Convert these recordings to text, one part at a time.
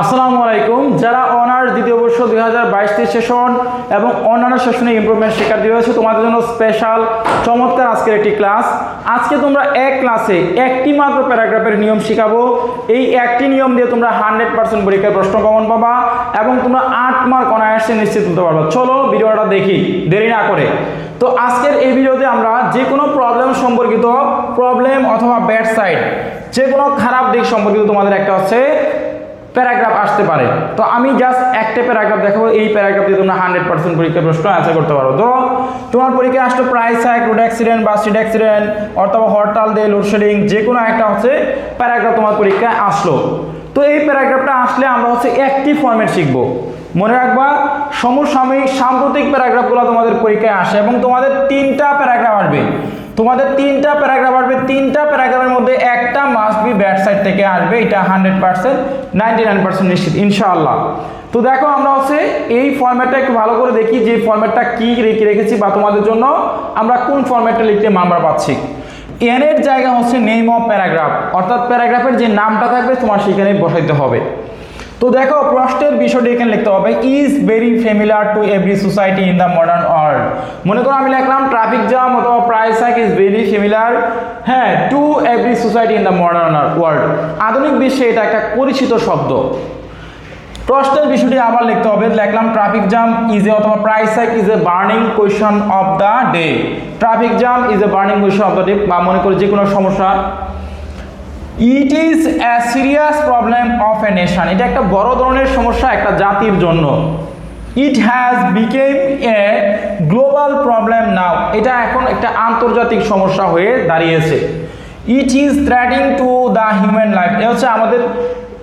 আসসালামু আলাইকুম। যারা অনার্স দ্বিতীয় বর্ষ দুই হাজার বাইশ সেশন এবং অন্যান্য সেশনে ইমপ্রুভমেন্ট শিক্ষার্থী রয়েছে তোমাদের জন্য স্পেশাল চমৎকার আজকের একটি ক্লাস আজকে তোমরা এক ক্লাসে একটি মাত্র প্যারাগ্রাফের নিয়ম শিখাবো। এই একটি নিয়ম দিয়ে তোমরা হান্ড্রেড পার্সেন্ট পরীক্ষায় প্রশ্ন কমন পাবা এবং তোমরা আট মার্ক অনায়াসে নিশ্চিত হতে পারবে। চলো ভিডিওটা দেখি, দেরি না করে। তো আজকের এই ভিডিওতে আমরা যে কোনো প্রবলেম সম্পর্কিত প্রবলেম অথবা ব্যাড সাইড যে কোনো খারাপ দিক সম্পর্কিত তোমাদের একটা হচ্ছে প্যারাগ্রাফ আসতে পারে। তো আমি জাস্ট একটা প্যারাগ্রাফ দেখাবো, এই প্যারাগ্রাফ দিয়ে তোমরা হান্ড্রেড পার্সেন্ট পরীক্ষার প্রশ্ন অ্যান্সার করতে পারো। ধরো, তোমার পরীক্ষায় আসলো প্রাইস হাইক রোড অ্যাক্সিডেন্ট বা স্ট্রিট অ্যাক্সিডেন্ট অথবা হরতাল ডে লোডশেডিং যে কোনো একটা হচ্ছে প্যারাগ্রাফ তোমার পরীক্ষায় আসলো। তো এই প্যারাগ্রাফটা আসলে আমরা হচ্ছে একটি ফর্মেট শিখব। মনে রাখবা, সমসাময়িক সাম্প্রতিক প্যারাগ্রাফগুলো তোমাদের পরীক্ষায় আসে এবং তোমাদের তিনটা প্যারাগ্রাফ আসবে। তোমাদের তিনটা প্যারাগ্রাফ আসবে তিনটা প্যারাগ্রাফের মধ্যে একটা মাস্ট বি ব্যাট সাইড থেকে আসবে, এটা hundred percent ninety nine percent নিশ্চিত, ইনশাআল্লাহ। তো দেখো, আমরা হচ্ছে এই ফর্ম্যাটটা একটু ভালো করে দেখি, যে ফর্ম্যাটটা কী রেখে রেখেছি বা তোমাদের জন্য আমরা কোন ফর্ম্যাটটা লিখতে মামলা পাচ্ছি। এন এর জায়গা হচ্ছে নেম অফ প্যারাগ্রাফ অর্থাৎ প্যারাগ্রাফের যে নামটা থাকবে, তোমার সেখানে বসাইতে হবে। তো দেখো প্রশ্নের বিষয়টি এখানে লিখতে হবে। Is very familiar to every society in the modern world মনে করো আমি লিখলাম ট্রাফিক জ্যাম অথবা price hike is very familiar হ্যাঁ to every society in the modern world আধুনিক বিশ্বে এটা একটা পরিচিত শব্দ। প্রশ্নের বিষয়টি আবার লিখতে হবে, লিখলাম ট্রাফিক জ্যাম ইজ এ অথবা price hike is a burning question of the day traffic jam is a burning question of the day বা মনে করি যে কোনো সমস্যা it is a serious problem of a nation এটা একটা বড় ধরনের সমস্যা একটা জাতির জন্য। It has become a global problem now এটা এখন একটা আন্তর্জাতিক সমস্যা হয়ে দাঁড়িয়েছে। It is threatening to the human life এটা হচ্ছে আমাদের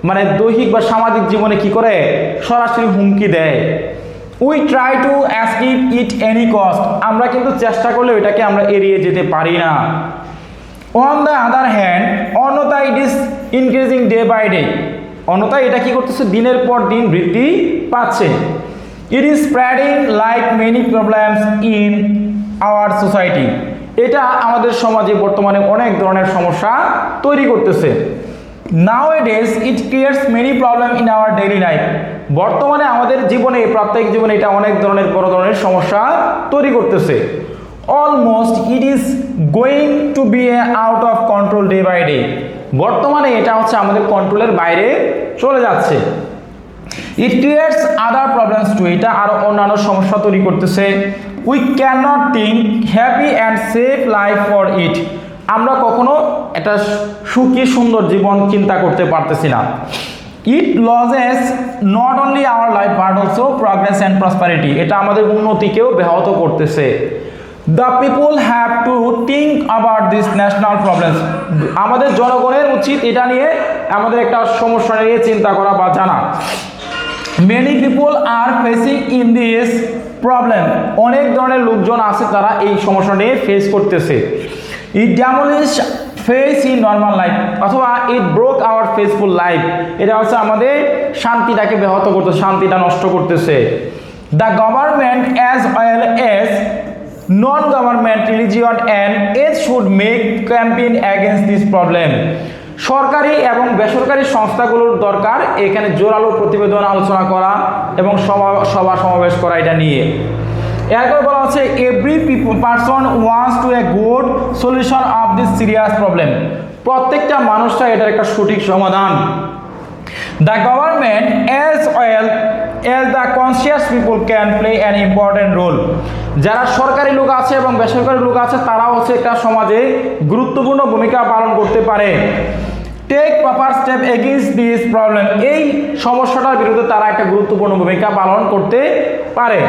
মানে দৈহিক বা সামাজিক জীবনে কি করে? সরাসরি হুমকি দেয়। We try to escape it any cost আমরা কিন্তু চেষ্টা করলে এটাকে আমরা এড়িয়ে যেতে পারি না। On the other hand অন্যতা it is increasing day by day অন্যতা এটা কি করতেছে? দিনের পর দিন বৃদ্ধি পাচ্ছে। It is spreading like many problems in our society এটা আমাদের সমাজে বর্তমানে অনেক ধরনের সমস্যা তৈরি করতেছে। Nowadays it creates many problem in our daily life বর্তমানে আমাদের জীবনে প্রত্যেক জীবনে এটা অনেক ধরনের বড় ধরনের সমস্যা তৈরি করতেছে। Almost it is going to be a out of control day by day বর্তমানে এটা হচ্ছে আমাদের কন্ট্রোলের বাইরে চলে যাচ্ছে। It creates other problems to এটা আরও অন্যান্য সমস্যা তৈরি করতেছে। We can not think happy and safe life for it আমরা কখনো একটা সুখী, সুন্দর জীবন চিন্তা করতে পারতেছি না। It lodges not only our life but also progress and prosperity এটা আমাদের উন্নতিকেও ব্যাহত করতেছে। The people have to think about this national problems আমাদের জনগণের উচিত এটা নিয়ে আমাদের একটা সমস্যা নিয়ে চিন্তা করা বা জানা। Many people are facing in this problem অনেক ধরনের লোকজন আছে তারা এই সমস্যা নিয়ে ফেস করতেছে। It demolish peace in normal life অথবা it broke our peaceful life এটা হচ্ছে আমাদের শান্তিটাকে ব্যাহত করতে শান্তিটা নষ্ট করতেছে। The government as well as government religion and as should make campaign against this problem সরকারি এবং বেসরকারি সংস্থাগুলোর দরকার এখানে জোরালো প্রতিবেদন আলোচনা করা এবং সভা সভা সমাবেশ করা এটা নিয়ে। এরপর বলা হচ্ছে every person wants to a good solution of this serious problem প্রত্যেকটা মানুষটা এটার একটা সঠিক সমাধান। The government as well as the conscious people can play an important role যারা সরকারি লোক আছে এবং বেসরকারি লোক আছে, তারাও হচ্ছে একটা সমাজে গুরুত্বপূর্ণ ভূমিকা পালন করতে পারে। Take proper step against this problem এই সমস্যাটার বিরুদ্ধে তারা একটা গুরুত্বপূর্ণ ভূমিকা পালন করতে পারে।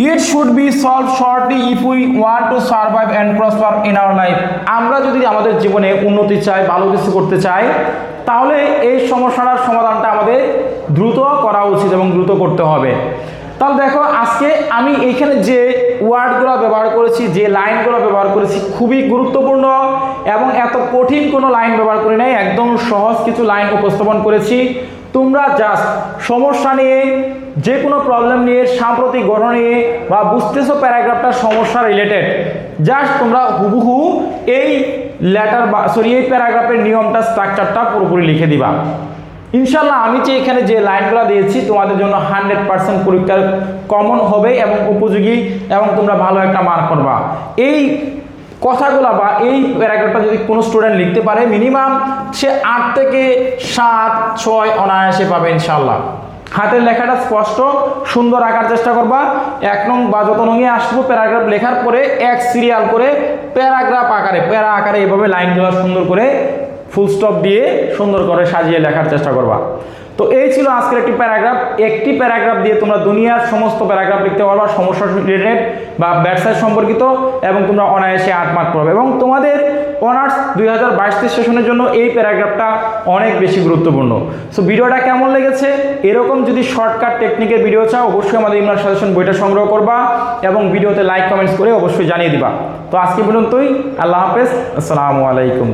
It should be solve shortly if we want to survive and prosper in our life আমরা যদি আমাদের জীবনে উন্নতি চাই, ভালো কিছু করতে চাই, তাহলে এই সমস্যাটার সমাধানটা আমাদের দ্রুত করা উচিত এবং দ্রুত করতে হবে। তাহলে দেখো, আজকে আমি এইখানে যে ওয়ার্ডগুলো ব্যবহার করেছি, যে লাইনগুলো ব্যবহার করেছি খুবই গুরুত্বপূর্ণ এবং এত কঠিন কোনো লাইন ব্যবহার করি নাই, একদম সহজ কিছু লাইন উপস্থাপন করেছি। তোমরা জাস্ট সমস্যা নিয়ে যে কোনো প্রবলেম নিয়ে সাম্প্রতিক ঘটনা নিয়ে বা বুঝতেছো প্যারাগ্রাফটা সমস্যা রিলেটেড জাস্ট তোমরা হুবহু এই লেটার বা সরি এই প্যারাগ্রাফের নিয়মটা স্ট্রাকচারটা পুরোপুরি লিখে দিবা। ইনশাল্লাহ আমি যে এখানে যে লাইনগুলো দিয়েছি, তোমাদের জন্য হান্ড্রেড পার্সেন্ট পরীক্ষার কমন হবে এবং উপযোগী এবং তোমরা ভালো একটা মার্ক করবা। এই কথাগুলো বা এই প্যারাগ্রাফটা যদি কোনো স্টুডেন্ট লিখতে পারে মিনিমাম সে আট থেকে সাত, ছয় অনায়াসে পাবে ইনশাল্লাহ হাতের লেখাটা স্পষ্ট, সুন্দর আঁকার চেষ্টা করবা। এক নং বা যত নঙে আসব, প্যারাগ্রাফ লেখার পরে এক সিরিয়াল করে প্যারাগ্রাফ আকারে, প্যারা আকারে এভাবে লাইনগুলো সুন্দর করে ফুল স্টপ দিয়ে সুন্দর করে সাজিয়ে লেখার চেষ্টা করবা। তো এই ছিল আজকের একটি প্যারাগ্রাফ। একটি প্যারাগ্রাফ দিয়ে তোমরা দুনিয়ার সমস্ত প্যারাগ্রাফ লিখতে পারবা, সমস্যা রিলেটেড বা ব্যবসায় সম্পর্কিত, এবং তোমরা অনায়াসে আট মার্ক পাবে। এবং তোমাদের অনার্স দুই হাজার বাইশ সেশনের জন্য এই প্যারাগ্রাফটা অনেক বেশি গুরুত্বপূর্ণ। সো ভিডিওটা কেমন লেগেছে? এরকম যদি শর্টকাট টেকনিকের ভিডিও চাও, অবশ্যই আমাদের ইমরান সাজেশন বইটা সংগ্রহ করবা এবং ভিডিওতে লাইক কমেন্টস করে অবশ্যই জানিয়ে দিবা। তো, আজকে পর্যন্তই, আল্লাহ হাফেজ, আসসালামু আলাইকুম।